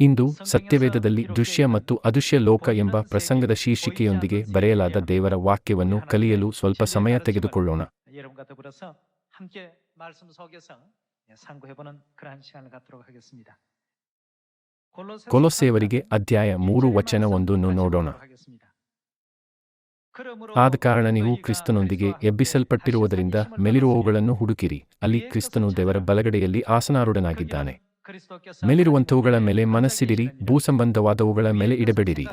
ಇಂದು ಸತ್ಯವೇದದಲ್ಲಿ ದೃಶ್ಯ ಮತ್ತು ಅದೃಶ್ಯ ಲೋಕ ಎಂಬ ಪ್ರಸಂಗದ ಶೀರ್ಷಿಕೆಯೊಂದಿಗೆ ಬರೆಯಲಾದ ದೇವರ ವಾಕ್ಯವನ್ನು ಕಲಿಯಲು ಸ್ವಲ್ಪ ಸಮಯ ತೆಗೆದುಕೊಳ್ಳೋಣ. ಕೊಲೊಸೇವರಿಗೆ ಅಧ್ಯಾಯ ಮೂರು ವಚನ ಒಂದನ್ನು ನೋಡೋಣ. ಆದ ಕಾರಣ ನೀವು ಕ್ರಿಸ್ತನೊಂದಿಗೆ ಎಬ್ಬಿಸಲ್ಪಟ್ಟಿರುವುದರಿಂದ ಮೆಲಿರುವವುಗಳನ್ನು ಹುಡುಕಿರಿ. ಅಲ್ಲಿ ಕ್ರಿಸ್ತನು ದೇವರ ಬಲಗಡೆಯಲ್ಲಿ ಆಸನಾರೂಢನಾಗಿದ್ದಾನೆ. ಮೇಲಿರುವಂಥವುಗಳ ಮೇಲೆ ಮನಸ್ಸಿಡಿರಿ ಭೂಸಂಬಂಧವಾದವುಗಳ ಮೇಲೆ ಇಡಬೇಡಿರಿ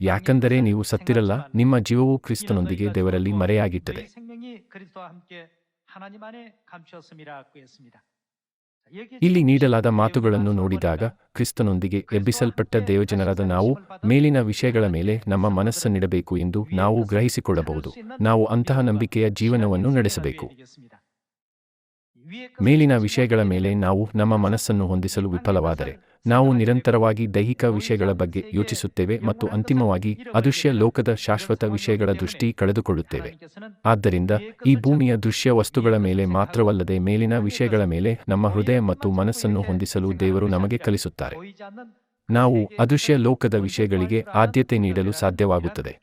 ಯಾಕಂದರೆ ನೀವು ಸತ್ತಿರಲ್ಲ ನಿಮ್ಮ ಜೀವವು ಕ್ರಿಸ್ತನೊಂದಿಗೆ ದೇವರಲ್ಲಿ ಮರೆಯಾಗಿಟ್ಟದೆ ಇಲ್ಲಿ ನೀಡಲಾದ ಮಾತುಗಳನ್ನು ನೋಡಿದಾಗ ಕ್ರಿಸ್ತನೊಂದಿಗೆ ಎಬ್ಬಿಸಲ್ಪಟ್ಟ ದೇವಜನರಾದ ನಾವು ಮೇಲಿನ ವಿಷಯಗಳ ಮೇಲೆ ನಮ್ಮ ಮನಸ್ಸನ್ನಿಡಬೇಕು ಎಂದು ನಾವು ಗ್ರಹಿಸಿಕೊಳ್ಳಬಹುದು ನಾವು ಅಂತಹ ನಂಬಿಕೆಯ ಜೀವನವನ್ನು ನಡೆಸಬೇಕು ಮೇಲಿನ ವಿಷಯಗಳ ಮೇಲೆ ನಾವು ನಮ್ಮ ಮನಸ್ಸನ್ನು ಹೊಂದಿಸಲು ವಿಫಲವಾದರೆ, ನಾವು ನಿರಂತರವಾಗಿ ದೈಹಿಕ ವಿಷಯಗಳ ಬಗ್ಗೆ ಯೋಚಿಸುತ್ತೇವೆ ಮತ್ತು ಅಂತಿಮವಾಗಿ ಅದೃಶ್ಯ ಲೋಕದ ಶಾಶ್ವತ ವಿಷಯಗಳ ದೃಷ್ಟಿ ಕಳೆದುಕೊಳ್ಳುತ್ತೇವೆ. ಆದ್ದರಿಂದ ಈ ಭೂಮಿಯ ದೃಶ್ಯ ವಸ್ತುಗಳ ಮೇಲೆ ಮಾತ್ರವಲ್ಲದೆ ಮೇಲಿನ ವಿಷಯಗಳ ಮೇಲೆ ನಮ್ಮ ಹೃದಯ ಮತ್ತು ಮನಸ್ಸನ್ನು ಹೊಂದಿಸಲು ದೇವರು ನಮಗೆ ಕಲಿಸುತ್ತಾರೆ. ನಾವು ಅದೃಶ್ಯ ಲೋಕದ ವಿಷಯಗಳಿಗೆ ಆದ್ಯತೆ ನೀಡಲು ಸಾಧ್ಯವಾಗುತ್ತದೆ.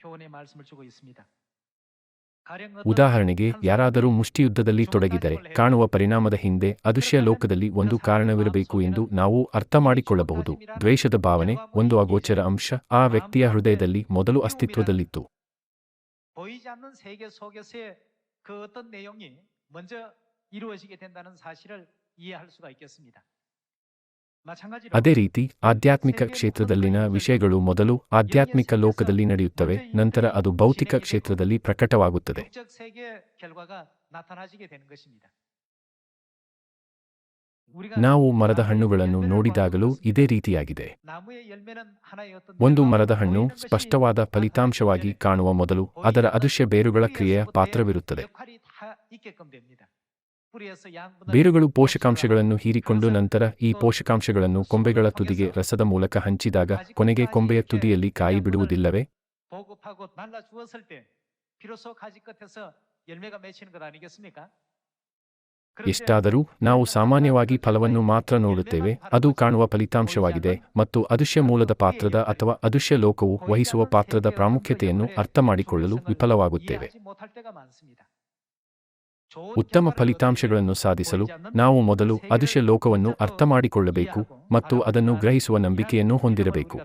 ಉದಾಹರಣೆಗೆ ಯಾರಾದರೂ ಮುಷ್ಟಿಯುದ್ಧದಲ್ಲಿ ತೊಡಗಿದರೆ ಕಾಣುವ ಪರಿಣಾಮದ ಹಿಂದೆ ಅದೃಶ್ಯ ಲೋಕದಲ್ಲಿ ಒಂದು ಕಾರಣವಿರಬೇಕು ಎಂದು ನಾವು ಅರ್ಥ ಮಾಡಿಕೊಳ್ಳಬಹುದು ದ್ವೇಷದ ಭಾವನೆ ಒಂದು ಅಗೋಚರ ಅಂಶ ಆ ವ್ಯಕ್ತಿಯ ಹೃದಯದಲ್ಲಿ ಮೊದಲು ಅಸ್ತಿತ್ವದಲ್ಲಿತ್ತು 보이지 않는 세계 속에서의 그 어떤 내용이 먼저 이루어지게 된다는 사실을 이해할 수가 있겠습니다. ಅದೇ ರೀತಿ ಆಧ್ಯಾತ್ಮಿಕ ಕ್ಷೇತ್ರದಲ್ಲಿನ ವಿಷಯಗಳು ಮೊದಲು ಆಧ್ಯಾತ್ಮಿಕ ಲೋಕದಲ್ಲಿ ನಡೆಯುತ್ತವೆ ನಂತರ ಅದು ಭೌತಿಕ ಕ್ಷೇತ್ರದಲ್ಲಿ ಪ್ರಕಟವಾಗುತ್ತದೆ. ನಾವು ಮರದ ಹಣ್ಣುಗಳನ್ನು ನೋಡಿದಾಗಲೂ ಇದೇ ರೀತಿಯಾಗಿದೆ. ಒಂದು ಮರದ ಹಣ್ಣು ಸ್ಪಷ್ಟವಾದ ಫಲಿತಾಂಶವಾಗಿ ಕಾಣುವ ಮೊದಲು ಅದರ ಅದೃಶ್ಯ ಬೇರುಗಳ ಕ್ರಿಯೆಯ ಪಾತ್ರವಿರುತ್ತದೆ. ಬೇರುಗಳು ಪೋಷಕಾಂಶಗಳನ್ನು ಹೀರಿಕೊಂಡು ನಂತರ ಈ ಪೋಷಕಾಂಶಗಳನ್ನು ಕೊಂಬೆಗಳ ತುದಿಗೆ ರಸದ ಮೂಲಕ ಹಂಚಿದಾಗ ಕೊನೆಗೆ ಕೊಂಬೆಯ ತುದಿಯಲ್ಲಿ ಕಾಯಿ ಬಿಡುವುದಿಲ್ಲವೇ? ಎಷ್ಟಾದರೂ ನಾವು ಸಾಮಾನ್ಯವಾಗಿ ಫಲವನ್ನು ಮಾತ್ರ ನೋಡುತ್ತೇವೆ, ಅದು ಕಾಣುವ ಫಲಿತಾಂಶವಾಗಿದೆ ಮತ್ತು ಅದೃಶ್ಯ ಮೂಲದ ಪಾತ್ರದ ಅಥವಾ ಅದೃಶ್ಯ ಲೋಕವು ವಹಿಸುವ ಪಾತ್ರದ ಪ್ರಾಮುಖ್ಯತೆಯನ್ನು ಅರ್ಥಮಾಡಿಕೊಳ್ಳಲು ವಿಫಲವಾಗುತ್ತೇವೆ. ಉತ್ತಮ ಫಲಿತಾಂಶಗಳನ್ನು ಸಾಧಿಸಲು ನಾವು ಮೊದಲು ಅದೃಶ್ಯ ಲೋಕವನ್ನು ಅರ್ಥಮಾಡಿಕೊಳ್ಳಬೇಕು ಮತ್ತು ಅದನ್ನು ಗ್ರಹಿಸುವ ನಂಬಿಕೆಯನ್ನು ಹೊಂದಿರಬೇಕು.